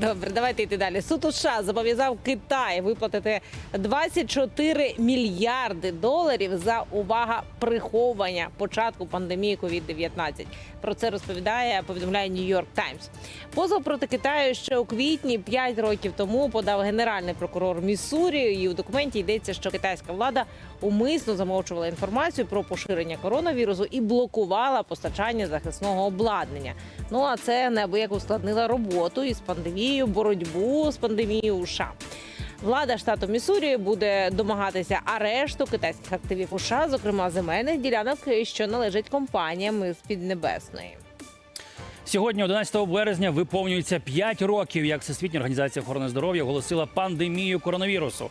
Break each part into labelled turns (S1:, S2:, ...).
S1: Добре, давайте йти далі. Суд США зобов'язав Китай виплатити 24 мільярди доларів за увага приховування початку пандемії COVID-19. Про це розповідає повідомляє Нью-Йорк Таймс. Позов проти Китаю ще у квітні 5 років тому подав генеральний прокурор Міссурі. І у документі йдеться, що китайська влада умисно замовчувала інформацію про поширення коронавірусу і блокувала постачання захисного обладнання. Ну а це неабияк ускладнила роботу із пандемією, боротьбу з пандемією у США. Влада штату Міссурі буде домагатися арешту китайських активів у США, зокрема земельних ділянок, що належать компаніям з Піднебесної.
S2: Сьогодні, 11 березня, виповнюється 5 років, як Всесвітня організація охорони здоров'я оголосила пандемію коронавірусу.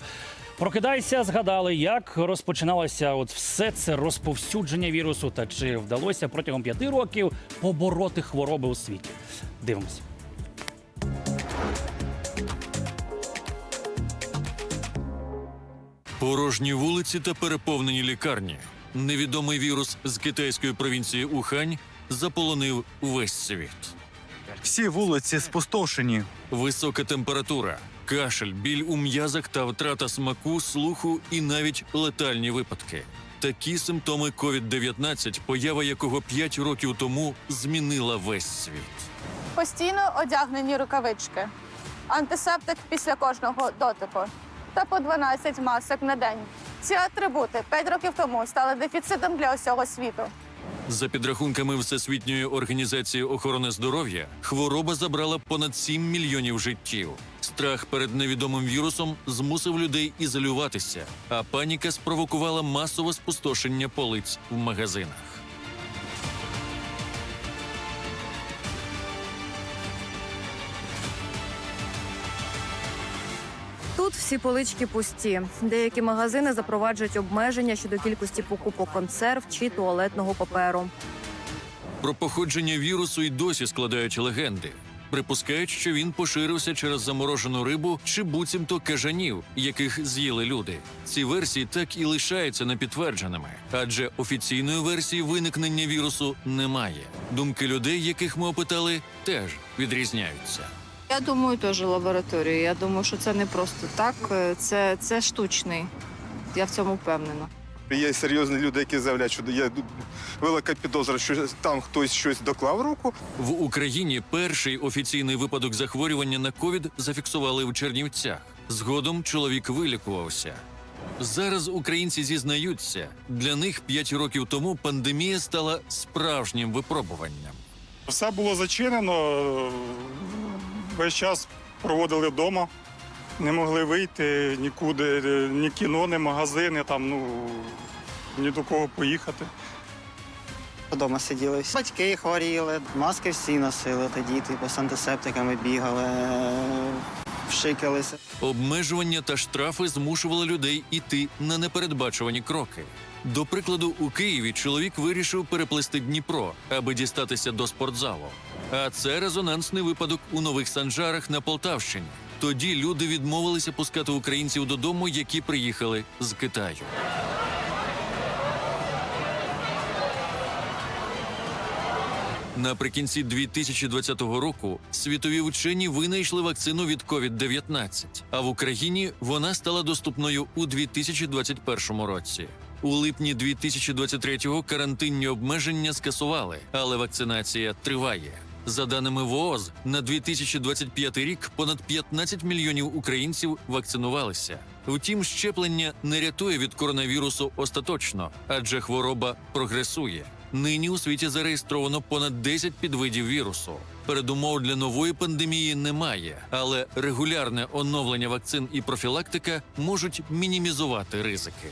S2: Прокидайся, згадали, як розпочиналося от все це розповсюдження вірусу, та чи вдалося протягом п'яти років побороти хвороби у світі. Дивимося.
S3: Порожні вулиці та переповнені лікарні. Невідомий вірус з китайської провінції Ухань заполонив весь світ.
S4: Всі вулиці спустошені.
S3: Висока температура, кашель, біль у м'язах та втрата смаку, слуху і навіть летальні випадки. Такі симптоми COVID-19, поява якого 5 років тому змінила весь світ.
S5: Постійно одягнені рукавички, антисептик після кожного дотику та по 12 масок на день. Ці атрибути 5 років тому стали дефіцитом для усього світу.
S3: За підрахунками Всесвітньої організації охорони здоров'я, хвороба забрала понад 7 мільйонів життів. Страх перед невідомим вірусом змусив людей ізолюватися, а паніка спровокувала масове спустошення полиць в магазинах.
S6: Тут всі полички пусті. Деякі магазини запроваджують обмеження щодо кількості покупок консерв чи туалетного паперу.
S3: Про походження вірусу й досі складають легенди. Припускають, що він поширився через заморожену рибу чи буцімто кажанів, яких з'їли люди. Ці версії так і лишаються непідтвердженими, адже офіційної версії виникнення вірусу немає. Думки людей, яких ми опитали, теж відрізняються.
S7: Я думаю, теж лабораторія. Я думаю, що це не просто так, е, це, це штучний. Я в цьому впевнена.
S8: Є серйозні люди, які заявляють, що є велика підозра, що там хтось щось доклав руку.
S3: В Україні перший офіційний випадок захворювання на ковід зафіксували в Чернівцях. Згодом чоловік вилікувався. Зараз українці зізнаються, для них 5 років тому пандемія стала справжнім випробуванням.
S9: Все було зачинено. Весь час проводили вдома. Не могли вийти нікуди, ні кіно, ні магазини, там, ну, ні до кого поїхати.
S10: Вдома сиділи. Батьки хворіли, маски всі носили, та діти по з антисептиками бігали, е, вшикалися.
S3: Обмежування та штрафи змушували людей іти на непередбачувані кроки. До прикладу, у Києві чоловік вирішив переплисти Дніпро, аби дістатися до спортзалу. А це резонансний випадок у нових санжарах на Полтавщині. Тоді люди відмовилися пускати українців додому, які приїхали з Китаю. Наприкінці 2020 року світові вчені винайшли вакцину від COVID-19, а в Україні вона стала доступною у 2021 році. У липні 2023-го карантинні обмеження скасували, але вакцинація триває. За даними ВООЗ, на 2025 рік понад 15 мільйонів українців вакцинувалися. Втім, щеплення не рятує від коронавірусу остаточно, адже хвороба прогресує. Нині у світі зареєстровано понад 10 підвидів вірусу. Передумов для нової пандемії немає, але регулярне оновлення вакцин і профілактика можуть мінімізувати ризики.